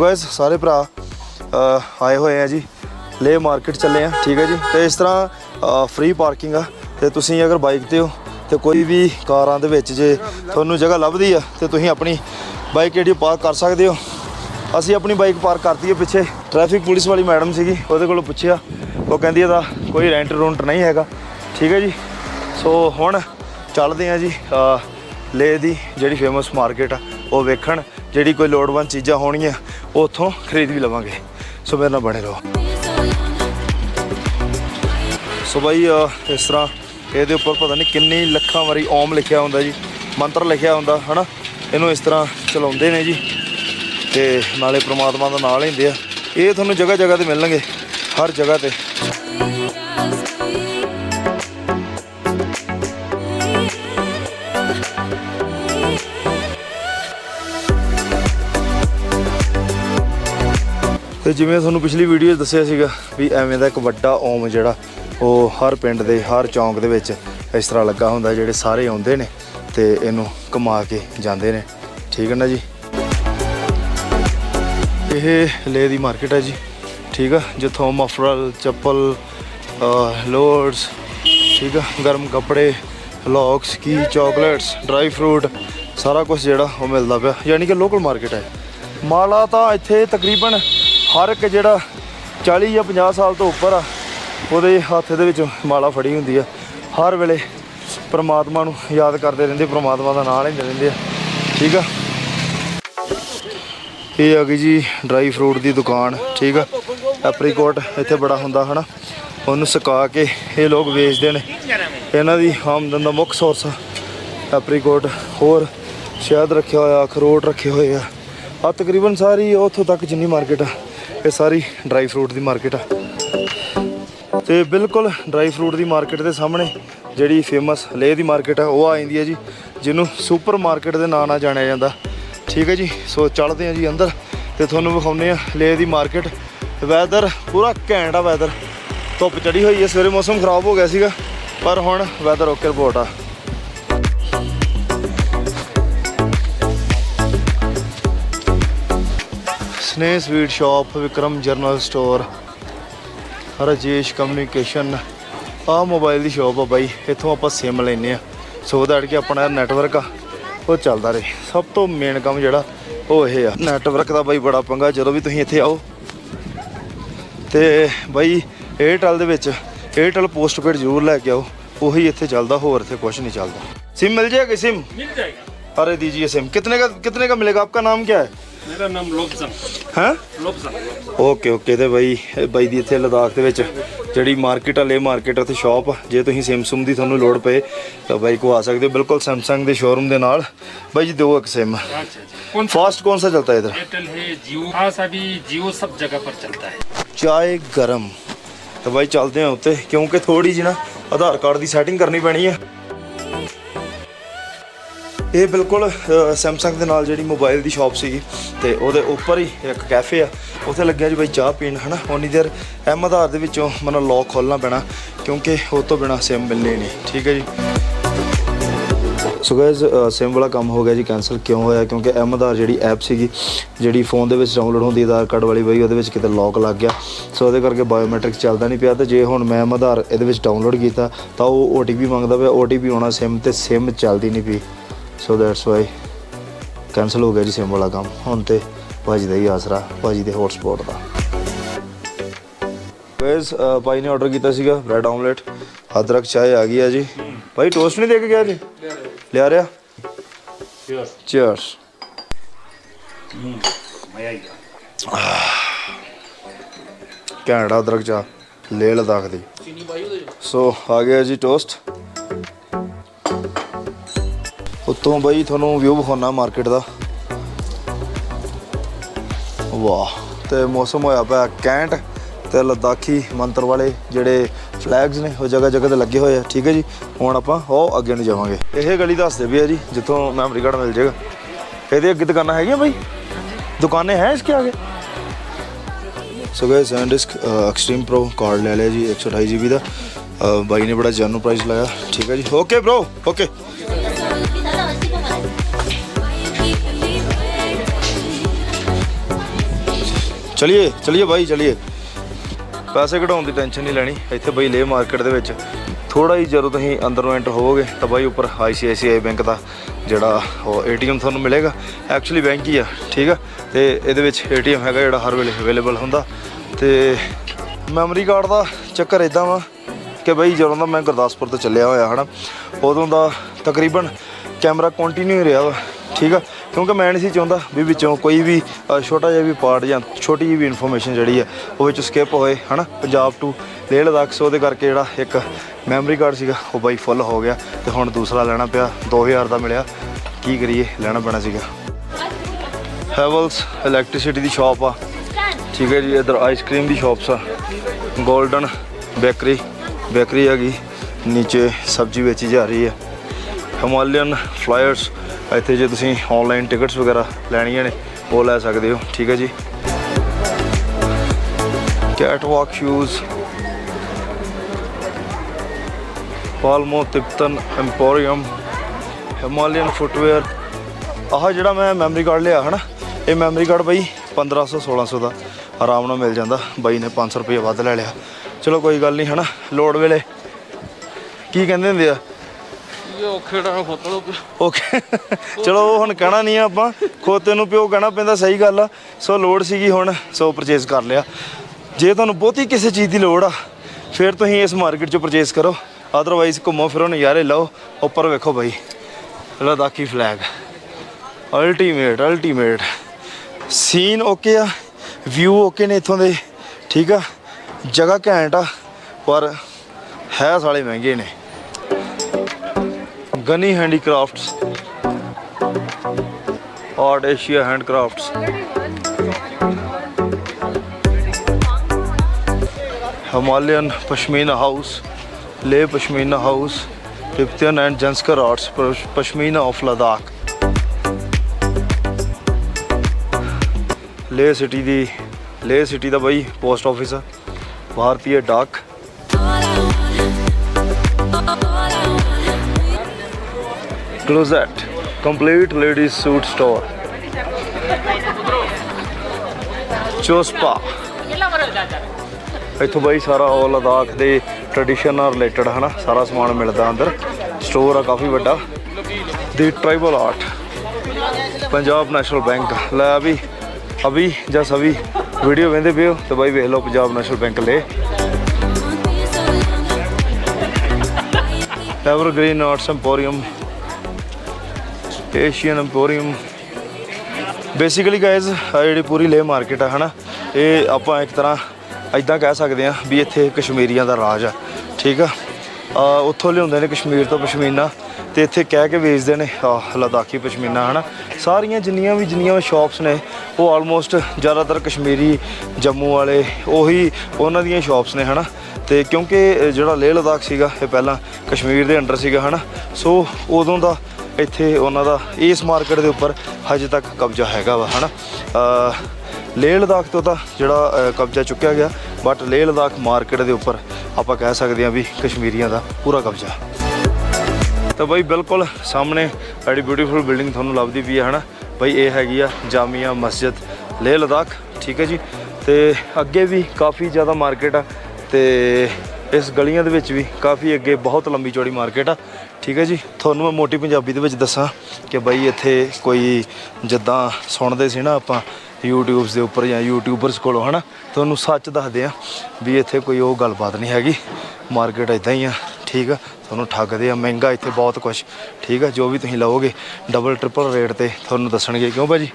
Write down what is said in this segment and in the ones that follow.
Guys ਸਾਰੇ ਭਰਾ ਆਏ ਹੋਏ ਆ ਜੀ। ਲੇ ਮਾਰਕੀਟ ਚੱਲੇ ਆ ਠੀਕ ਹੈ ਜੀ। ਤੇ ਇਸ ਤਰ੍ਹਾਂ ਫ੍ਰੀ ਪਾਰਕਿੰਗ ਆ। ਤੇ ਤੁਸੀਂ ਅਗਰ ਬਾਈਕ ਤੇ ਹੋ ਤੇ ਕੋਈ ਵੀ ਕਾਰਾਂ ਦੇ ਵਿੱਚ ਜੇ ਤੁਹਾਨੂੰ ਜਗ੍ਹਾ ਲੱਭਦੀ ਆ ਤੇ ਤੁਸੀਂ ਆਪਣੀ ਬਾਈਕ ਜਿਹੜੀ ਪਾਰਕ ਕਰ ਸਕਦੇ ਹੋ। ਅਸੀਂ ਆਪਣੀ ਬਾਈਕ ਪਾਰਕ ਕਰਤੀ ਹੈ ਪਿੱਛੇ। ਟ੍ਰੈਫਿਕ ਪੁਲਿਸ ਵਾਲੀ ਮੈਡਮ ਸੀਗੀ ਉਹਦੇ ਕੋਲੋਂ ਪੁੱਛਿਆ। ਉਹ ਕਹਿੰਦੀ ਇਹਦਾ ਕੋਈ ਰੈਂਟ ਰੂੰਟ ਨਹੀਂ ਹੈਗਾ ਠੀਕ ਹੈ ਜੀ। ਸੋ ਹੁਣ ਚੱਲਦੇ ਆ ਜੀ ਅ, ਲੇਹ ਦੀ ਜਿਹੜੀ ਫੇਮਸ ਮਾਰਕੀਟ ਆ ਉਹ ਵੇਖਣ। ਜਿਹੜੀ ਕੋਈ ਲੋੜਵੰਦ ਚੀਜ਼ਾਂ ਹੋਣਗੀਆਂ ਉਹ ਉੱਥੋਂ ਖਰੀਦ ਵੀ ਲਵਾਂਗੇ। ਸੋ ਮੇਰੇ ਨਾਲ ਬਣੇ ਰਹੋ। ਸੋ ਬਾਈ ਇਸ ਤਰ੍ਹਾਂ ਇਹਦੇ ਉੱਪਰ ਪਤਾ ਨਹੀਂ ਕਿੰਨੀ ਲੱਖਾਂ ਵਾਰੀ ਓਮ ਲਿਖਿਆ ਹੁੰਦਾ ਜੀ, ਮੰਤਰ ਲਿਖਿਆ ਹੁੰਦਾ, ਹਨਾ? ਇਹਨੂੰ ਇਸ ਤਰ੍ਹਾਂ ਚਲਾਉਂਦੇ ਨੇ ਜੀ, ਤੇ ਨਾਲੇ ਪ੍ਰਮਾਤਮਾ ਦਾ ਨਾਮ ਲੈਂਦੇ ਆ। ਇਹ ਤੁਹਾਨੂੰ ਜਗ੍ਹਾ ਜਗ੍ਹਾ ਤੇ ਮਿਲਣਗੇ, ਹਰ ਜਗ੍ਹਾ ਤੇ। ਤੇ ਜਿਵੇਂ ਤੁਹਾਨੂੰ ਪਿਛਲੀ ਵੀਡੀਓ 'ਚ ਦੱਸਿਆ ਸੀਗਾ ਵੀ ਐਵੇਂ ਦਾ ਇੱਕ ਵੱਡਾ ਓਮ ਜਿਹੜਾ ਉਹ ਹਰ ਪਿੰਡ ਦੇ, ਹਰ ਚੌਂਕ ਦੇ ਵਿੱਚ ਇਸ ਤਰ੍ਹਾਂ ਲੱਗਾ ਹੁੰਦਾ, ਜਿਹੜੇ ਸਾਰੇ ਆਉਂਦੇ ਨੇ ਤੇ ਇਹਨੂੰ ਕਮਾ ਕੇ ਜਾਂਦੇ ਨੇ। ਠੀਕ ਹੈ ਨਾ ਜੀ? ਇਹ ਲੇ ਦੀ ਮਾਰਕੀਟ ਹੈ ਜੀ। ਠੀਕ ਆ? ਜਿੱਥੋਂ ਮਫਰਲ ਚੱਪਲ ਲੋਡਸ ਠੀਕ ਆ? ਗਰਮ ਕੱਪੜੇ ਲੌਕਸ ਕੀ ਚਾਕਲੇਟਸ ਡਰਾਈ ਫਰੂਟ ਸਾਰਾ ਕੁਝ ਜਿਹੜਾ ਉਹ ਮਿਲਦਾ ਪਿਆ। ਯਾਨੀ ਕਿ ਲੋਕਲ ਮਾਰਕੀਟ ਹੈ ਮਾਲਾ ਤਾਂ ਇੱਥੇ ਤਕਰੀਬਨ ਹਰ ਇੱਕ ਜਿਹੜਾ 40 ਜਾਂ 50 ਸਾਲ ਤੋਂ ਉੱਪਰ ਆ, ਉਹਦੇ ਹੱਥ ਦੇ ਵਿੱਚ ਮਾਲਾ ਫੜੀ ਹੁੰਦੀ ਆ। ਹਰ ਵੇਲੇ ਪ੍ਰਮਾਤਮਾ ਨੂੰ ਯਾਦ ਕਰਦੇ ਰਹਿੰਦੇ, ਪ੍ਰਮਾਤਮਾ ਦਾ ਨਾਮ ਲੈਂਦੇ ਰਹਿੰਦੇ ਆ। ਠੀਕ ਆ? ਇਹ ਆ ਗਈ ਜੀ ਡਰਾਈ ਫਰੂਟ ਦੀ ਦੁਕਾਨ, ਠੀਕ ਆ? ਐਪਰੀਕੋਟ ਇੱਥੇ ਬੜਾ ਹੁੰਦਾ, ਹਨਾ? ਉਹਨੂੰ ਸੁਕਾ ਕੇ ਇਹ ਲੋਕ ਵੇਚਦੇ ਨੇ। ਇਹਨਾਂ ਦੀ ਆਮਦਨ ਦਾ ਮੁੱਖ ਸੋਰਸ ਆ ਐਪਰੀਕੋਟ ਹੋਰ ਸ਼ਹਿਦ ਰੱਖਿਆ ਹੋਇਆ, ਅਖਰੋਟ ਰੱਖੇ ਹੋਏ ਆ। ਆ ਤਕਰੀਬਨ ਸਾਰੀ ਉੱਥੋਂ ਤੱਕ ਜਿੰਨੀ ਮਾਰਕੀਟ ਆ। ਇਹ ਸਾਰੀ ਡਰਾਈ ਫਰੂਟ ਦੀ ਮਾਰਕੀਟ ਆ। ਤੇ ਬਿਲਕੁਲ ਡਰਾਈ ਫਰੂਟ ਦੀ ਮਾਰਕੀਟ ਦੇ ਸਾਹਮਣੇ ਜਿਹੜੀ ਫੇਮਸ ਲੇਹ ਦੀ ਮਾਰਕੀਟ ਆ, ਉਹ ਆ ਜਾਂਦੀ ਹੈ ਜੀ, ਜਿਹਨੂੰ ਸੁਪਰ ਮਾਰਕੀਟ ਦੇ ਨਾਂ ਨਾਲ ਜਾਣਿਆ ਜਾਂਦਾ। ਠੀਕ ਹੈ ਜੀ? ਸੋ ਚੱਲਦੇ ਆ ਜੀ ਅੰਦਰ ਤੇ ਤੁਹਾਨੂੰ ਵਿਖਾਉਂਦੇ ਆ ਲੇਹ ਦੀ ਮਾਰਕੀਟ ਵੈਦਰ ਪੂਰਾ ਘੈਂਟ ਆ ਵੈਦਰ ਧੁੱਪ ਚੜੀ ਹੋਈ ਹੈ ਸਵੇਰੇ ਮੌਸਮ ਖਰਾਬ ਹੋ ਗਿਆ ਸੀਗਾ, ਪਰ ਹੁਣ ਵੈਦਰ ਓਕੇ ਰਿਪੋਰਟ ਆ। Sneh sweet shop Vikram general store Rajesh communication ਆ ਮੋਬਾਈਲ ਦੀ ਸ਼ਾਪ ਆ ਬਾਈ ਇੱਥੋਂ ਆਪਾਂ ਸਿਮ ਲੈਨੇ ਆ ਸੋ ਦੈਟ ਕਿ ਆਪਣਾ ਨੈਟਵਰਕ ਆ ਉਹ ਚੱਲਦਾ ਰਹੇ ਸਭ ਤੋਂ ਮੇਨ ਕੰਮ ਜਿਹੜਾ ਉਹ ਇਹ ਆ ਨੈਟਵਰਕ ਦਾ ਬਾਈ ਬੜਾ ਪੰਗਾ ਜਦੋਂ ਵੀ ਤੁਸੀਂ ਇੱਥੇ ਆਓ ਤੇ ਬਾਈ ਏਅਰਟੈਲ ਦੇ ਵਿੱਚ ਏਅਰਟੈਲ ਪੋਸਟਪੇਡ ਜ਼ਰੂਰ ਲੈ ਕੇ ਆਓ ਉਹੀ ਇੱਥੇ ਚੱਲਦਾ ਹੋਰ ਇੱਥੇ ਕੁਝ ਨਹੀਂ ਚੱਲਦਾ सिम मिल जाएगा सिम मिल जाएगा अरे दीजिए सिम कितने का कितने का मिलेगा आपका नाम क्या है मेरा नाम लोबसन हैं लोबसन ਓਕੇ ਓਕੇ ਤੇ ਬਾਈ ਇਹ ਬਾਈ ਦੀ ਇੱਥੇ ਲਦਾਖ ਦੇ ਵਿੱਚ ਜਿਹੜੀ ਮਾਰਕੀਟ ਆ ਲੇ ਮਾਰਕੀਟ ਉੱਥੇ ਸ਼ਾਪ ਆ ਜੇ ਤੁਸੀਂ Samsung ਦੀ ਤੁਹਾਨੂੰ ਲੋੜ ਪਏ ਤਾਂ ਬਾਈ ਕੋ ਆ ਸਕਦੇ ਹੋ ਬਿਲਕੁਲ Samsung ਦੇ ਸ਼ੋਰੂਮ ਦੇ ਨਾਲ ਬਾਈ ਜੀ ਦਿਓ ਇੱਕ ਸਿਮ अच्छा अच्छा कौन सा फास्ट कौन सा चलता है इधर एयरटेल है जियो हाँ सभी जियो सब जगह पर चलता है ਚਾਏ ਗਰਮ ਤਾਂ ਬਾਈ ਚੱਲਦੇ ਆ ਉੱਤੇ ਕਿਉਂਕਿ ਥੋੜੀ ਜਿਹੀ ਨਾ ਆਧਾਰ ਕਾਰਡ ਦੀ ਸੈਟਿੰਗ ਕਰਨੀ ਪੈਣੀ ਆ ਇਹ ਬਿਲਕੁਲ ਸੈਮਸੰਗ ਦੇ ਨਾਲ ਜਿਹੜੀ ਮੋਬਾਈਲ ਦੀ ਸ਼ਾਪ ਸੀਗੀ ਤੇ ਉਹਦੇ ਉੱਪਰ ਹੀ ਇੱਕ ਕੈਫੇ ਆ। ਉੱਥੇ ਲੱਗਿਆ ਜੀ ਬਈ ਚਾਹ ਪੀਣ, ਹਨਾ? ਉਨੀ ਦੇਰ ਐਮ ਆਧਾਰ ਦੇ ਵਿੱਚੋਂ ਮੈਨੂੰ ਲੌਕ ਖੋਲਣਾ ਪੈਣਾ, ਕਿਉਂਕਿ ਉਹ ਤੋਂ ਬਿਨਾ ਸਿਮ ਮਿਲਣੀ ਨਹੀਂ, ਠੀਕ ਹੈ ਜੀ? ਸੋ ਗਾਇਜ਼ ਸਿਮ ਵਾਲਾ ਕੰਮ ਹੋ ਗਿਆ ਜੀ ਕੈਨਸਲ ਕਿਉਂ ਹੋਇਆ? ਕਿਉਂਕਿ ਐਮ ਆਧਾਰ ਜਿਹੜੀ ਐਪ ਸੀਗੀ, ਜਿਹੜੀ ਫੋਨ ਦੇ ਵਿੱਚ ਡਾਊਨਲੋਡ ਹੁੰਦੀ ਆਧਾਰ ਕਾਰਡ ਵਾਲੀ ਬਈ ਉਹਦੇ ਵਿੱਚ ਕਿਤੇ ਲੌਕ ਲੱਗ ਗਿਆ। ਸੋ ਉਹਦੇ ਕਰਕੇ ਬਾਇਓਮੈਟ੍ਰਿਕ ਚੱਲਦਾ ਨਹੀਂ ਪਿਆ ਤੇ ਜੇ ਹੁਣ ਮੈਂ ਐਮ ਆਧਾਰ ਇਹਦੇ ਵਿੱਚ ਡਾਊਨਲੋਡ ਕੀਤਾ, ਤਾਂ ਉਹ OTP ਮੰਗਦਾ ਪਿਆ। OTP ਆਉਣਾ ਸਿਮ ਤੇ ਸਿਮ ਚੱਲਦੀ ਨਹੀਂ ਪਈ। ਸੋ ਦੈਟਸ ਵਾਈ ਕੈਨਸਲ ਹੋ ਗਿਆ ਜੀ ਸਿਮ ਵਾਲਾ ਕੰਮ। ਹੁਣ ਤੇ ਭਾਜੀ ਦਾ ਹੀ ਆਸਰਾ ਭਾਜੀ ਦੇ ਹੌਟਸਪੌਟ ਦਾ। ਗਾਇਜ਼ ਭਾਈ ਨੇ ਆਰਡਰ ਕੀਤਾ ਸੀਗਾ ਬ੍ਰੈਡ ਆਮਲੇਟ ਅਦਰਕ ਚਾਹ ਆ ਗਈ ਆ ਜੀ। ਭਾਈ ਟੋਸਟ ਨਹੀਂ ਦੇ ਕੇ ਗਿਆ ਜੀ? ਲਿਆ ਰਿਆ ਚੀਅਰਸ ਕੈਨੇਡਾ ਅਦਰਕ ਚਾਹ। ਲੇਹ ਲਦਾਖ ਦੀ। ਸੋ ਆ ਗਿਆ ਜੀ ਟੋਸਟ ਉੱਤੋਂ ਬਾਈ ਤੁਹਾਨੂੰ ਵਿਊ ਵਿਖਾਉਣਾ ਮਾਰਕੀਟ ਦਾ। ਵਾਹ, ਤੇ ਮੌਸਮ ਹੋਇਆ ਪਿਆ ਕੈਂਟ ਤੇ ਲਦਾਖੀ ਮੰਤਰ ਵਾਲੇ ਜਿਹੜੇ ਫਲੈਗਸ ਨੇ, ਉਹ ਜਗ੍ਹਾ ਜਗ੍ਹਾ ਤੇ ਲੱਗੇ ਹੋਏ ਆ। ਠੀਕ ਹੈ ਜੀ, ਹੁਣ ਆਪਾਂ ਉਹ ਅੱਗੇ ਨੂੰ ਜਾਵਾਂਗੇ। ਇਹ ਗਲੀ ਦੱਸਦੇ ਵੀ ਆ ਜੀ, ਜਿੱਥੋਂ ਮੈਮਰੀ ਕਾਰਡ ਮਿਲ ਜਾਏਗਾ ਇਹਦੇ ਅੱਗੇ ਦੁਕਾਨਾਂ ਹੈਗੀਆਂ ਬਾਈ? ਦੁਕਾਨੇ ਹੈ ਇਸਕੇ ਆਗੇ? So guys SanDisk Extreme Pro card ਲੈ ਲਿਆ ਜੀ 128 GB ਦਾ। ਬਾਈ ਨੇ ਬੜਾ ਜੈਨੂ ਪ੍ਰਾਈਸ ਲਾਇਆ। ਠੀਕ ਹੈ ਜੀ ਓਕੇ ਬ్రో ਓਕੇ ਚਲਿਏ ਚਲਿਏ ਬਾਈ, ਚਲਿਏ। ਪੈਸੇ ਕਢਾਉਣ ਦੀ ਟੈਨਸ਼ਨ ਨਹੀਂ ਲੈਣੀ। ਇੱਥੇ ਬਈ ਲੇ ਮਾਰਕੀਟ ਦੇ ਵਿੱਚ ਥੋੜਾ ਹੀ ਜਦੋਂ ਤੁਸੀਂ ਅੰਦਰ ਨੂੰ ਐਂਟਰ ਹੋਵੋਗੇ, ਤਾਂ ਬਾਈ ਉੱਪਰ ICICI ਬੈਂਕ ਦਾ ਜਿਹੜਾ ਉਹ ATM ਤੁਹਾਨੂੰ ਮਿਲੇਗਾ। ਐਕਚੁਅਲੀ ਬੈਂਕ ਹੀ ਆ, ਠੀਕ ਆ? ਤੇ ਇਹਦੇ ਵਿੱਚ ATM ਹੈਗਾ ਜਿਹੜਾ ਹਰ ਵੇਲੇ ਅਵੇਲੇਬਲ ਹੁੰਦਾ। ਤੇ ਮੈਮਰੀ ਕਾਰਡ ਦਾ ਚੱਕਰ ਇਦਾਂ ਵਾ ਕਿ ਬਈ ਜਦੋਂ ਦਾ ਮੈਂ ਗੁਰਦਾਸਪੁਰ ਤੋਂ ਚੱਲਿਆ ਹੋਇਆ, ਹਨਾ, ਉਦੋਂ ਦਾ ਤਕਰੀਬਨ ਕੈਮਰਾ ਕੰਟੀਨਿਊ ਰਿਹਾ ਵਾ, ਠੀਕ ਆ? ਕਿਉਂਕਿ ਮੈਂ ਨਹੀਂ ਸੀ ਚਾਹੁੰਦਾ ਵੀ ਵਿੱਚੋਂ ਕੋਈ ਵੀ ਛੋਟਾ ਜਿਹਾ ਵੀ ਪਾਰਟ ਜਾਂ ਛੋਟੀ ਜਿਹੀ ਵੀ ਇਨਫੋਰਮੇਸ਼ਨ ਜਿਹੜੀ ਆ, ਉਹ ਵਿੱਚ ਸਕਿਪ ਹੋਏ, ਹਨਾ? ਪੰਜਾਬ ਟੂ ਲੇਹ ਲਦਾਖ ਸੋ ਉਹਦੇ ਕਰਕੇ ਜਿਹੜਾ ਇੱਕ ਮੈਮਰੀ ਕਾਰਡ ਸੀਗਾ, ਉਹ ਬਾਈ ਫੁੱਲ ਹੋ ਗਿਆ ਤੇ ਹੁਣ ਦੂਸਰਾ ਲੈਣਾ ਪਿਆ 2000 ਦਾ ਮਿਲਿਆ। ਕੀ ਕਰੀਏ, ਲੈਣਾ ਪੈਣਾ ਸੀਗਾ। ਹੈਵਲਸ ਇਲੈਕਟ੍ਰਿਸਿਟੀ ਦੀ ਸ਼ਾਪ ਆ। ਠੀਕ ਹੈ ਜੀ, ਇਧਰ ਆਈਸਕ੍ਰੀਮ ਦੀ ਸ਼ਾਪਸ ਆ। 골ਡਨ ਬੇਕਰੀ ਬੇਕਰੀ ਹੈਗੀ। ਨੀਚੇ ਸਬਜ਼ੀ ਵੇਚੀ ਜਾ ਰਹੀ ਹੈ ਹਿਮਾਲਯਨ ਫਲਾਇਰਸ ਇੱਥੇ ਜੇ ਤੁਸੀਂ ਆਨਲਾਈਨ ਟਿਕਟਸ ਵਗੈਰਾ ਲੈਣੀਆਂ ਨੇ, ਉਹ ਲੈ ਸਕਦੇ ਹੋ, ਠੀਕ ਹੈ ਜੀ? Catwalk shoes Palmo Tiptan emporium Himalayan footwear ਆਹ ਜਿਹੜਾ ਮੈਂ ਮੈਮਰੀ ਕਾਰਡ ਲਿਆ, ਹਨਾ? ਇਹ ਮੈਮਰੀ ਕਾਰਡ ਬਈ 1500 1600 ਦਾ। ਆਰਾਮ ਨਾਲ ਮਿਲ ਜਾਂਦਾ। ਬਾਈ ਨੇ 500 ਰੁਪਏ ਵੱਧ ਲੈ ਲਿਆ। ਚਲੋ ਕੋਈ ਗੱਲ ਨਹੀਂ, ਹਨਾ? ਲੋੜ ਵੇਲੇ। ਕੀ ਕਹਿੰਦੇ ਹੁੰਦੇ ਆ? ਇਹ ਔਖੇ ਟਾਈਮ ਨੂੰ ਓਕੇ ਚਲੋ, ਉਹ ਹੁਣ ਕਹਿਣਾ ਨਹੀਂ ਆ ਆਪਾਂ। ਖੋਤੇ ਨੂੰ ਪਿਓ ਕਹਿਣਾ ਪੈਂਦਾ, ਸਹੀ ਗੱਲ ਆ। ਸੋ ਲੋੜ ਸੀਗੀ ਹੁਣ, ਸੋ ਪਰਚੇਸ ਕਰ ਲਿਆ। ਜੇ ਤੁਹਾਨੂੰ ਬਹੁਤੀ ਕਿਸੇ ਚੀਜ਼ ਦੀ ਲੋੜ ਆ, ਫਿਰ ਤੁਸੀਂ ਇਸ ਮਾਰਕੀਟ 'ਚੋਂ ਪਰਚੇਸ ਕਰੋ। ਅਦਰਵਾਈਜ਼ ਘੁੰਮੋ ਫਿਰੋ, ਨਜ਼ਾਰੇ ਲਓ। ਉੱਪਰ ਵੇਖੋ ਬਾਈ। Ladakhi flag ultimate ultimate scene okay ਆ ਵਿਊ ਓਕੇ ਨੇ ਇਥੋਂ ਦੇ। ਠੀਕ ਆ? ਜਗ੍ਹਾ ਘੈਂਟ ਆ, ਪਰ ਹੈ ਸਾਲੇ ਮਹਿੰਗੇ ਨੇ। Ghani handicrafts art Asia handicrafts. Himalayan pashmina house Leh pashmina house Tibetan and Zanskar arts pashmina of Ladakh. Leh city ਦੀ ਲੇ ਸਿਟੀ ਦਾ ਬਈ ਪੋਸਟ ਆਫਿਸ ਆ। ਭਾਰਤੀ ਡਾਕ। Closet, complete ladies suit store. ਚੋਸਪਾ ਇੱਥੋਂ ਬਾਈ ਸਾਰਾ ਉਹ ਲਦਾਖ ਦੇ ਟ੍ਰੈਡੀਸ਼ਨ ਨਾਲ ਰਿਲੇਟਡ ਹਨਾ ਸਾਰਾ ਸਮਾਨ ਮਿਲਦਾ ਅੰਦਰ। ਸਟੋਰ ਆ ਕਾਫੀ ਵੱਡਾ। The tribal art Punjab National Bank Leh ਅਭੀ ਅਭੀ ਜਾਂ ਸਭੀ ਵੀਡੀਓ ਵੇਂਦੇ ਪਿਓ ਤੇ ਬਾਈ ਵੇਖ ਲਓ Punjab National Bank Leh. Evergreen arts emporium Asian emporium basically guys ਜਿਹੜੀ ਪੂਰੀ ਲੇ ਮਾਰਕੀਟ ਆ ਹਨਾ ਇਹ ਆਪਾਂ ਇੱਕ ਤਰ੍ਹਾਂ ਐਦਾਂ ਕਹਿ ਸਕਦੇ ਆ ਵੀ ਇੱਥੇ ਕਸ਼ਮੀਰੀਆਂ ਦਾ ਰਾਜ ਆ ਠੀਕ ਆ? ਆ ਉੱਥੋਂ ਲਿਆਉਂਦੇ ਨੇ ਕਸ਼ਮੀਰ ਤੋਂ ਪਸ਼ਮੀਨਾ ਤੇ ਇੱਥੇ ਕਹਿ ਕੇ ਵੇਚਦੇ ਨੇ ਆਹ, ਲਦਾਖੀ ਪਸ਼ਮੀਨਾ ਹਨਾ? ਸਾਰੀਆਂ ਜਿੰਨੀਆਂ ਵੀ ਜਿੰਨੀਆਂ ਵੀ ਸ਼ਾਪਸ ਨੇ ਉਹ ਆਲਮੋਸਟ ਜ਼ਿਆਦਾਤਰ ਕਸ਼ਮੀਰੀ ਜੰਮੂ ਵਾਲੇ ਉਹੀ ਉਹਨਾਂ ਦੀਆਂ ਸ਼ਾਪਸ ਨੇ ਹਨਾ? ਤੇ ਕਿਉਂਕਿ ਜਿਹੜਾ ਲੇਹ ਲਦਾਖ ਸੀਗਾ ਇਹ ਪਹਿਲਾਂ ਕਸ਼ਮੀਰ ਦੇ ਅੰਡਰ ਸੀਗਾ ਹਨਾ? ਸੋ ਉਦੋਂ ਦਾ ਇੱਥੇ ਉਹਨਾਂ ਦਾ ਇਸ ਮਾਰਕੀਟ ਦੇ ਉੱਪਰ ਹਜੇ ਤੱਕ ਕਬਜ਼ਾ ਹੈਗਾ ਵਾ, ਹਨਾ? ਅਹ ਲੇਹ ਲਦਾਖ ਤੋਂ ਤਾਂ ਜਿਹੜਾ ਕਬਜ਼ਾ ਚੁੱਕਿਆ ਗਿਆ ਬਟ ਲੇਹ ਲਦਾਖ ਮਾਰਕੀਟ ਦੇ ਉੱਪਰ ਆਪਾਂ ਕਹਿ ਸਕਦੇ ਹਾਂ ਵੀ ਕਸ਼ਮੀਰੀਆਂ ਦਾ ਪੂਰਾ ਕਬਜ਼ਾ। ਤਾਂ ਬਈ ਬਿਲਕੁਲ ਸਾਹਮਣੇ ਐਡੀ ਬਿਊਟੀਫੁਲ ਬਿਲਡਿੰਗ ਤੁਹਾਨੂੰ ਲੱਭਦੀ ਪਈ ਹੈ ਹਨਾ? ਬਈ ਇਹ ਹੈਗੀ ਆ ਜਾਮੀਆ ਮਸਜਿਦ ਲੇਹ ਲਦਾਖ, ਠੀਕ ਹੈ ਜੀ? ਤੇ ਅੱਗੇ ਵੀ ਕਾਫੀ ਜ਼ਿਆਦਾ ਮਾਰਕੀਟ ਆ, ਤੇ ਇਸ ਗਲੀਆਂ ਦੇ ਵਿੱਚ ਵੀ ਕਾਫੀ ਅੱਗੇ ਬਹੁਤ ਲੰਬੀ ਚੌੜੀ ਮਾਰਕੀਟ ਆ। ਠੀਕ ਹੈ ਜੀ? ਤੁਹਾਨੂੰ ਮੈਂ ਮੋਟੀ ਪੰਜਾਬੀ ਦੇ ਵਿੱਚ ਦੱਸਾਂ ਕਿ ਬਾਈ ਇੱਥੇ ਕੋਈ ਜਿੱਦਾਂ ਸੁਣਦੇ ਸੀ ਨਾ ਆਪਾਂ ਯੂਟਿਊਬਸ ਦੇ ਉੱਪਰ ਜਾਂ ਯੂਟਿਊਬਰਸ ਕੋਲੋਂ ਹਨਾ? ਤੁਹਾਨੂੰ ਸੱਚ ਦੱਸਦੇ ਆ ਵੀ ਇੱਥੇ ਕੋਈ ਉਹ ਗੱਲਬਾਤ ਨਹੀਂ ਹੈਗੀ। ਮਾਰਕੀਟ ਇਦਾਂ ਹੀ ਆ ਠੀਕ ਆ? ਤੁਹਾਨੂੰ ਠੱਗਦੇ ਆ ਮਹਿੰਗਾ ਇੱਥੇ ਬਹੁਤ ਕੁਝ ਠੀਕ ਆ? ਜੋ ਵੀ ਤੁਸੀਂ ਲਓਗੇ ਡਬਲ ਟ੍ਰਿਪਲ ਰੇਟ ਤੇ ਤੁਹਾਨੂੰ ਦੱਸਣਗੇ ਕਿਉਂ ਭਾਜੀ?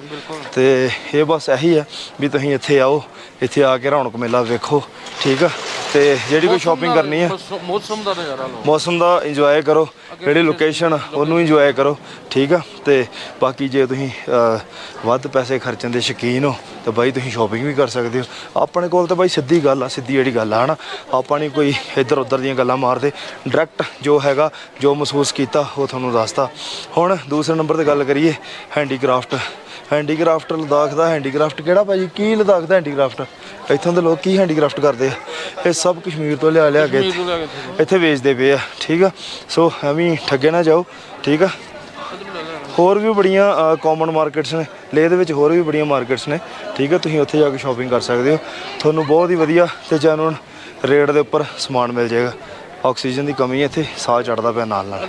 ਤੇ ਇਹ ਬਸ ਇਹੀ ਆ ਵੀ ਤੁਸੀਂ ਇੱਥੇ ਆਓ ਇੱਥੇ ਆ ਕੇ ਰੌਣਕ ਮੇਲਾ ਵੇਖੋ ਠੀਕ ਆ? ਤੇ ਜਿਹੜੀ ਕੋਈ ਸ਼ਾਪਿੰਗ ਕਰਨੀ ਆ ਮੌਸਮ ਦਾ ਨਜ਼ਾਰਾ ਲਓ। ਮੌਸਮ ਦਾ ਇੰਜੋਏ ਕਰੋ ਜਿਹੜੀ ਲੋਕੇਸ਼ਨ ਉਹਨੂੰ ਇੰਜੋਏ ਕਰੋ ਠੀਕ ਆ? ਤੇ ਬਾਕੀ ਜੇ ਤੁਸੀਂ ਵੱਧ ਪੈਸੇ ਖਰਚਣ ਦੇ ਸ਼ੌਕੀਨ ਹੋ ਤਾਂ ਬਾਈ ਤੁਸੀਂ ਸ਼ਾਪਿੰਗ ਵੀ ਕਰ ਸਕਦੇ ਹੋ। ਆਪਣੇ ਕੋਲ ਤਾਂ ਬਾਈ ਸਿੱਧੀ ਗੱਲ ਆ ਸਿੱਧੀ ਜਿਹੜੀ ਗੱਲ ਆ ਹਨਾ? ਆਪਾਂ ਨਹੀਂ ਕੋਈ ਇੱਧਰ ਉੱਧਰ ਦੀਆਂ ਗੱਲਾਂ ਮਾਰਦੇ। ਡਾਇਰੈਕਟ ਜੋ ਹੈਗਾ ਜੋ ਮਹਿਸੂਸ ਕੀਤਾ ਉਹ ਤੁਹਾਨੂੰ ਦੱਸਤਾ। ਹੁਣ ਦੂਸਰੇ ਨੰਬਰ ਤੇ ਗੱਲ ਕਰੀਏ ਹੈਂਡੀਕ੍ਰਾਫਟ ਹੈਂਡੀਕ੍ਰਾਫਟ ਲਦਾਖ ਦਾ ਹੈਂਡੀਕ੍ਰਾਫਟ ਕਿਹੜਾ ਭਾਜੀ ਕੀ ਲਦਾਖ ਦਾ ਹੈਂਡੀਕ੍ਰਾਫਟ? ਇੱਥੋਂ ਦੇ ਲੋਕ ਕੀ ਹੈਂਡੀਕ੍ਰਾਫਟ ਕਰਦੇ ਆ? ਇਹ ਸਭ ਕਸ਼ਮੀਰ ਤੋਂ ਲਿਆ ਲਿਆ ਕੇ ਇੱਥੇ। ਇੱਥੇ ਵੇਚਦੇ ਪਏ ਆ ਠੀਕ ਆ? ਸੋ ਐਵੇਂ ਠੱਗੇ ਨਾ ਜਾਓ ਠੀਕ ਆ? ਹੋਰ ਵੀ ਬੜੀਆਂ ਕਾਮਨ ਮਾਰਕੀਟਸ ਨੇ। ਲੇਹ ਦੇ ਵਿੱਚ ਹੋਰ ਵੀ ਬੜੀਆਂ ਮਾਰਕੀਟਸ ਨੇ ਠੀਕ ਹੈ ਤੁਸੀਂ ਉੱਥੇ ਜਾ ਕੇ ਸ਼ਾਪਿੰਗ ਕਰ ਸਕਦੇ ਹੋ। ਤੁਹਾਨੂੰ ਬਹੁਤ ਹੀ ਵਧੀਆ ਤੇ ਜੈਨੂਨ ਰੇਟ ਦੇ ਉੱਪਰ ਸਮਾਨ ਮਿਲ ਜਾਏਗਾ। ਆਕਸੀਜਨ ਦੀ ਕਮੀ ਹੈ ਇੱਥੇ ਸਾਹ ਚੜਦਾ ਪਿਆ ਨਾਲ ਨਾਲ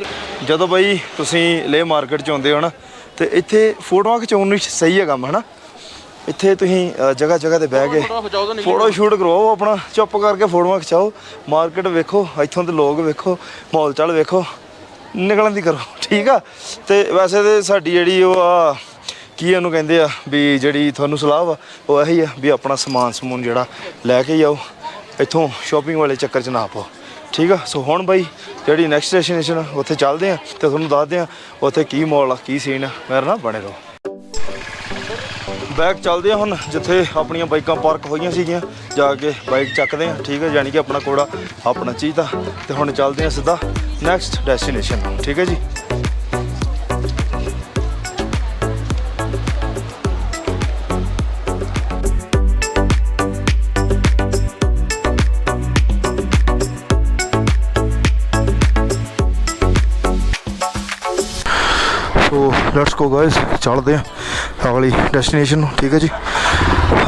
ਜਦੋਂ ਬਈ ਤੁਸੀਂ ਲੇਹ ਮਾਰਕੀਟ ਚ ਆਉਂਦੇ ਹੋ ਨਾ ਤੇ ਇੱਥੇ ਫੋਟੋਆਂ ਖਿਚਾਉਣ ਨੂੰ ਸਹੀ ਹੈ ਕੰਮ ਹਨਾ? ਇੱਥੇ ਤੁਸੀਂ ਜਗ੍ਹਾ ਜਗ੍ਹਾ ਤੇ ਬਹਿ ਕੇ ਫੋਟੋ ਸ਼ੂਟ ਕਰਵਾਓ ਆਪਣਾ ਚੁੱਪ ਕਰਕੇ ਫੋਟੋਆਂ ਖਿਚਾਓ। ਮਾਰਕੀਟ ਵੇਖੋ ਇੱਥੋਂ ਦੇ ਲੋਕ ਵੇਖੋ ਮਾਹੌਲ ਚਾਲ ਵੇਖੋ ਨਿਕਲਣ ਦੀ ਕਰੋ ਠੀਕ ਆ? ਤੇ ਵੈਸੇ ਤੇ ਸਾਡੀ ਜਿਹੜੀ ਉਹ ਆ ਕੀ ਇਹਨੂੰ ਕਹਿੰਦੇ ਆ ਵੀ ਜਿਹੜੀ ਤੁਹਾਨੂੰ ਸਲਾਹ ਵਾ ਉਹ ਇਹੀ ਆ ਵੀ ਆਪਣਾ ਸਮਾਨ ਸਮੂਨ ਜਿਹੜਾ ਲੈ ਕੇ ਜਾਓ ਇੱਥੋਂ ਸ਼ਾਪਿੰਗ ਵਾਲੇ ਚੱਕਰ 'ਚ ਨਾ ਪਾਓ। ਠੀਕ ਆ? ਸੋ ਹੁਣ ਬਾਈ ਜਿਹੜੀ ਨੈਕਸਟ ਡੈਸਟੀਨੇਸ਼ਨ ਉੱਥੇ ਚੱਲਦੇ ਆ ਤੇ ਤੁਹਾਨੂੰ ਦੱਸਦੇ ਆ ਉੱਥੇ ਕੀ ਮਾਹੌਲ ਆ, ਕੀ ਸੀਨ ਆ। ਮੇਰੇ ਨਾਲ ਬਣੇ ਰਹੋ। ਬੈਕ ਚੱਲਦੇ ਆ ਹੁਣ, ਜਿੱਥੇ ਆਪਣੀਆਂ ਬਾਈਕਾਂ ਪਾਰਕ ਹੋਈਆਂ ਸੀਗੀਆਂ, ਜਾ ਕੇ ਬਾਈਕ ਚੱਕਦੇ ਆ, ਠੀਕ ਹੈ ਯਾਨੀ ਕਿ ਆਪਣਾ ਕੋੜਾ ਆਪਣਾ ਚੀਜ਼ ਦਾ ਤੇ ਹੁਣ ਚੱਲਦੇ ਆ ਸਿੱਧਾ ਨੈਕਸਟ ਡੈਸਟੀਨੇਸ਼ਨ ਠੀਕ ਹੈ ਜੀ? ਸੋ ਗਾਇਸ ਚੱਲਦੇ ਆ ਅਗਲੀ ਡੈਸਟੀਨੇਸ਼ਨ ਨੂੰ, ਠੀਕ ਹੈ ਜੀ?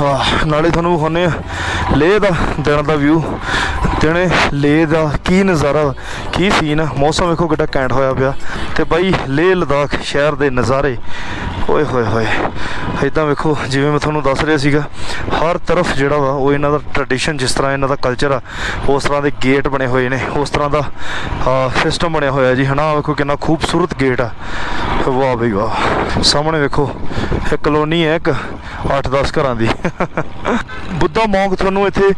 ਹਾਂ ਨਾਲੇ ਤੁਹਾਨੂੰ ਵਿਖਾਉਂਦੇ ਆ, ਲੇਹ ਦਾ ਦਿਨ ਦਾ ਵਿਊ ਦਿਨੇ ਲੇਹ ਦਾ ਕੀ ਨਜ਼ਾਰਾ, ਕੀ ਸੀਨ ਆ? ਮੌਸਮ ਵੇਖੋ ਕਿੱਡਾ ਕੈਂਟ ਹੋਇਆ ਪਿਆ। ਤੇ ਬਾਈ ਲੇਹ ਲਦਾਖ ਸ਼ਹਿਰ ਦੇ ਨਜ਼ਾਰੇ ਓਏ ਹੋਏ ਹੋਏ ਇਦਾਂ ਵੇਖੋ, ਜਿਵੇਂ ਮੈਂ ਤੁਹਾਨੂੰ ਦੱਸ ਰਿਹਾ ਸੀਗਾ, ਹਰ ਤਰਫ ਜਿਹੜਾ ਵਾ, ਉਹ ਇਹਨਾਂ ਦਾ ਟ੍ਰੈਡੀਸ਼ਨ ਜਿਸ ਤਰ੍ਹਾਂ ਇਹਨਾਂ ਦਾ ਕਲਚਰ ਆ, ਉਸ ਤਰ੍ਹਾਂ ਦੇ ਗੇਟ ਬਣੇ ਹੋਏ ਨੇ, ਉਸ ਤਰ੍ਹਾਂ ਦਾ ਸਿਸਟਮ ਬਣਿਆ ਹੋਇਆ ਜੀ, ਹਨਾ, ਆਹ ਵੇਖੋ ਕਿੰਨਾ ਖੂਬਸੂਰਤ ਗੇਟ ਆ। ਵਾਹ ਬਈ ਵਾਹ, ਸਾਹਮਣੇ ਵੇਖੋ ਇਹ ਕਲੋਨੀ ਹੈ, ਇੱਕ 8-10 ਘਰਾਂ ਦੀ। ਬੁੱਧਾ ਮੌਂਕ ਤੁਹਾਨੂੰ ਇੱਥੇ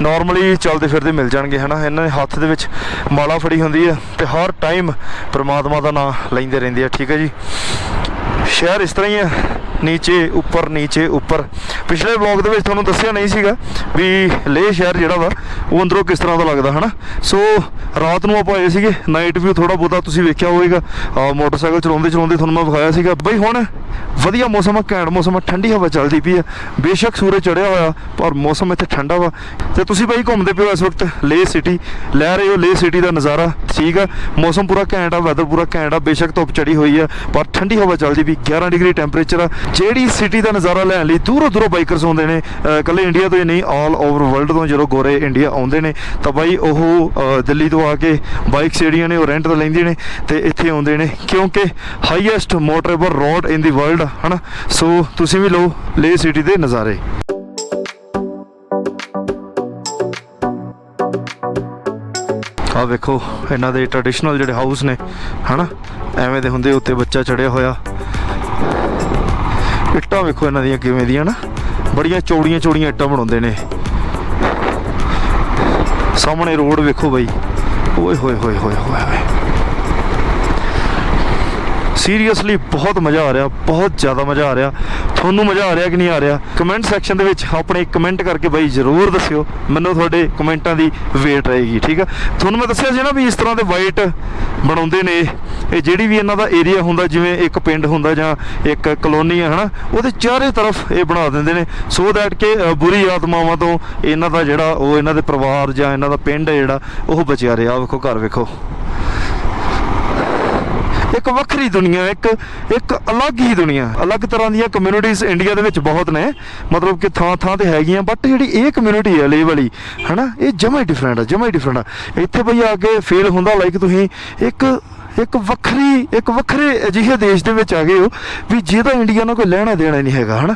ਨਾਰਮਲੀ ਚੱਲਦੇ ਫਿਰਦੇ ਮਿਲ ਜਾਣਗੇ, ਹਨਾ, ਇਹਨਾਂ ਦੇ ਹੱਥ ਦੇ ਵਿੱਚ ਮਾਲਾ ਫੜੀ ਹੁੰਦੀ ਹੈ, ਤੇ ਹਰ ਟਾਈਮ ਪ੍ਰਮਾਤਮਾ ਦਾ ਨਾਮ ਲੈਂਦੇ ਰਹਿੰਦੇ ਆ, ਠੀਕ ਹੈ ਜੀ? ਸ਼ਹਿਰ ਇਸ ਤਰ੍ਹਾਂ ਹੀ ਹੈ ਨੀਚੇ ਉੱਪਰ ਨੀਚੇ ਉੱਪਰ। ਪਿਛਲੇ ਵਲੌਗ ਦੇ ਵਿੱਚ ਤੁਹਾਨੂੰ ਦੱਸਿਆ ਨਹੀਂ ਸੀਗਾ ਵੀ ਲੇਹ ਸ਼ਹਿਰ ਜਿਹੜਾ ਵਾ, ਉਹ ਅੰਦਰੋਂ ਕਿਸ ਤਰ੍ਹਾਂ ਦਾ ਲੱਗਦਾ, ਹਨਾ? ਸੋ ਰਾਤ ਨੂੰ ਆਪਾਂ ਆਏ ਸੀਗੇ ਨਾਈਟ ਵਿਊ ਥੋੜਾ ਬਹੁਤਾ ਤੁਸੀਂ ਵੇਖਿਆ ਹੋਵੇਗਾ। ਮੋਟਰਸਾਈਕਲ ਚਲਾਉਂਦੇ ਚਲਾਉਂਦੇ ਤੁਹਾਨੂੰ ਮੈਂ ਵਿਖਾਇਆ ਸੀਗਾ। ਬਈ ਹੁਣ ਵਧੀਆ ਮੌਸਮ ਆ, ਘੈਂਟ ਮੌਸਮ ਆ, ਠੰਡੀ ਹਵਾ ਚੱਲਦੀ ਪਈ ਆ। ਬੇਸ਼ੱਕ ਸੂਰਜ ਚੜਿਆ ਹੋਇਆ, ਪਰ ਮੌਸਮ ਇੱਥੇ ਠੰਡਾ ਵਾ। ਤੇ ਤੁਸੀਂ ਬਈ ਘੁੰਮਦੇ ਪਿਓ ਇਸ ਵਕਤ ਲੇਹ ਸਿਟੀ ਲੈ ਰਹੇ ਹੋ ਲੇਹ ਸਿਟੀ ਦਾ ਨਜ਼ਾਰਾ, ਠੀਕ ਆ? ਮੌਸਮ ਪੂਰਾ ਘੈਂਟ ਆ ਵੈਦਰ ਪੂਰਾ ਘੈਂਟ ਆ, ਬੇਸ਼ੱਕ ਧੁੱਪ ਚੜੀ ਹੋਈ ਆ, ਪਰ ਠੰਡੀ ਹਵਾ ਚੱਲਦੀ ਪਈ 11 ਡਿਗਰੀ ਟੈਂਪਰੇਚਰ ਆ। ਜਿਹੜੀ ਸਿਟੀ ਦਾ ਨਜ਼ਾਰਾ ਲੈਣ ਲਈ ਦੂਰੋਂ ਦੂਰੋਂ ਬਾਈਕਰਸ ਆਉਂਦੇ ਨੇ, ਅਹ ਇਕੱਲੇ ਇੰਡੀਆ ਤੋਂ ਹੀ ਨਹੀਂ ਆਲ ਓਵਰ ਵਰਲਡ ਤੋਂ ਜਦੋਂ ਗੋਰੇ ਇੰਡੀਆ ਆਉਂਦੇ ਨੇ, ਤਾਂ ਬਾਈ ਉਹ ਦਿੱਲੀ ਤੋਂ ਆ ਕੇ ਬਾਈਕਸ ਜਿਹੜੀਆਂ ਨੇ ਉਹ ਰੈਂਟ ਤੇ ਲੈਂਦੇ ਨੇ ਤੇ ਇੱਥੇ ਆਉਂਦੇ ਨੇ, ਕਿਉਂਕਿ highest motorable road in the world ਹਨਾ? ਸੋ ਤੁਸੀਂ ਵੀ ਲਓ ਲੇ ਸਿਟੀ ਦੇ ਨਜ਼ਾਰੇ। ਆ ਵੇਖੋ, ਇਹਨਾਂ ਦੇ ਟ੍ਰੈਡੀਸ਼ਨਲ ਜਿਹੜੇ ਹਾਊਸ ਨੇ, ਹਨਾ? ਐਵੇਂ ਦੇ ਹੁੰਦੇ, ਉੱਤੇ ਬੱਚਾ ਚੜਿਆ ਹੋਇਆ। ਇੱਟਾਂ ਵੇਖੋ ਇਹਨਾਂ ਦੀਆਂ ਕਿਵੇਂ ਦੀਆਂ ਨਾ। ਬੜੀਆਂ ਚੌੜੀਆਂ ਚੌੜੀਆਂ ਇੱਟਾਂ ਬਣਾਉਂਦੇ ਨੇ। ਸਾਹਮਣੇ ਰੋਡ ਵੇਖੋ ਬਾਈ। ਓਏ ਹੋਏ ਹੋਏ ਹੋਏ ਹੋਏ ਹੋਏ। ਸੀਰੀਅਸਲੀ ਬਹੁਤ ਮਜ਼ਾ ਆ ਰਿਹਾ, ਬਹੁਤ ਜ਼ਿਆਦਾ ਮਜ਼ਾ ਆ ਰਿਹਾ। ਤੁਹਾਨੂੰ ਮਜ਼ਾ ਆ ਰਿਹਾ ਕਿ ਨਹੀਂ ਆ ਰਿਹਾ? ਕਮੈਂਟ ਸੈਕਸ਼ਨ ਦੇ ਵਿੱਚ ਆਪਣੇ ਕਮੈਂਟ ਕਰਕੇ ਬਾਈ ਜ਼ਰੂਰ ਦੱਸਿਓ। ਮੈਨੂੰ ਤੁਹਾਡੇ ਕਮੈਂਟਾਂ ਦੀ ਵੇਟ ਰਹੇਗੀ, ਠੀਕ ਆ? ਤੁਹਾਨੂੰ ਮੈਂ ਦੱਸਿਆ ਸੀ ਨਾ ਵੀ ਇਸ ਤਰ੍ਹਾਂ ਦੇ ਵਾਈਟ ਬਣਾਉਂਦੇ ਨੇ, ਇਹ। ਜਿਹੜੀ ਵੀ ਇਹਨਾਂ ਦਾ ਏਰੀਆ ਹੁੰਦਾ, ਜਿਵੇਂ ਇੱਕ ਪਿੰਡ ਹੁੰਦਾ ਜਾਂ ਇੱਕ ਕਲੋਨੀ ਹੈ ਹਨਾ? ਉਹਦੇ ਚਾਰੇ ਤਰਫ ਇਹ ਬਣਾ ਦਿੰਦੇ ਨੇ। ਸੋ ਦੈਟ ਕਿ ਬੁਰੀ ਆਤਮਾਵਾਂ ਤੋਂ ਇਹਨਾਂ ਦਾ ਜਿਹੜਾ ਉਹ ਇਹਨਾਂ ਦੇ ਪਰਿਵਾਰ ਜਾਂ ਇਹਨਾਂ ਦਾ ਪਿੰਡ ਹੈ ਜਿਹੜਾ, ਉਹ ਬਚਿਆ ਰਿਹਾ। ਵੇਖੋ, ਘਰ ਵੇਖੋ। ਇੱਕ ਵੱਖਰੀ ਦੁਨੀਆ, ਇੱਕ ਇੱਕ ਅਲੱਗ ਹੀ ਦੁਨੀਆ। ਅਲੱਗ ਤਰ੍ਹਾਂ ਦੀਆਂ ਕਮਿਊਨਿਟੀਆਂ ਇੰਡੀਆ ਦੇ ਵਿੱਚ ਬਹੁਤ ਨੇ। ਮਤਲਬ ਕਿ ਥਾਂ ਥਾਂ ਤੇ ਹੈਗੀਆਂ ਬਟ ਜਿਹੜੀ ਇਹ ਕਮਿਊਨਿਟੀ ਹੈ ਲੇ ਵਾਲੀ ਹਨਾ, ਇਹ ਜਮਾ ਹੀ ਡਿਫਰੈਂਟ ਹੈ ਜਮਾ ਹੀ ਡਿਫਰੈਂਟ ਹੈ ਇੱਥੇ ਬਈ ਆ ਕੇ ਫੀਲ ਹੁੰਦਾ ਲਾਈਕ ਤੁਸੀਂ ਇੱਕ ਇੱਕ ਵੱਖਰੀ, ਇੱਕ ਵੱਖਰੇ ਅਜਿਹੇ ਦੇਸ਼ ਦੇ ਵਿੱਚ ਆ ਗਏ ਹੋ ਵੀ ਜਿਹਦਾ ਇੰਡੀਆ ਨਾਲ ਕੋਈ ਲੈਣਾ ਦੇਣਾ ਨਹੀਂ ਹੈਗਾ, ਹਨਾ।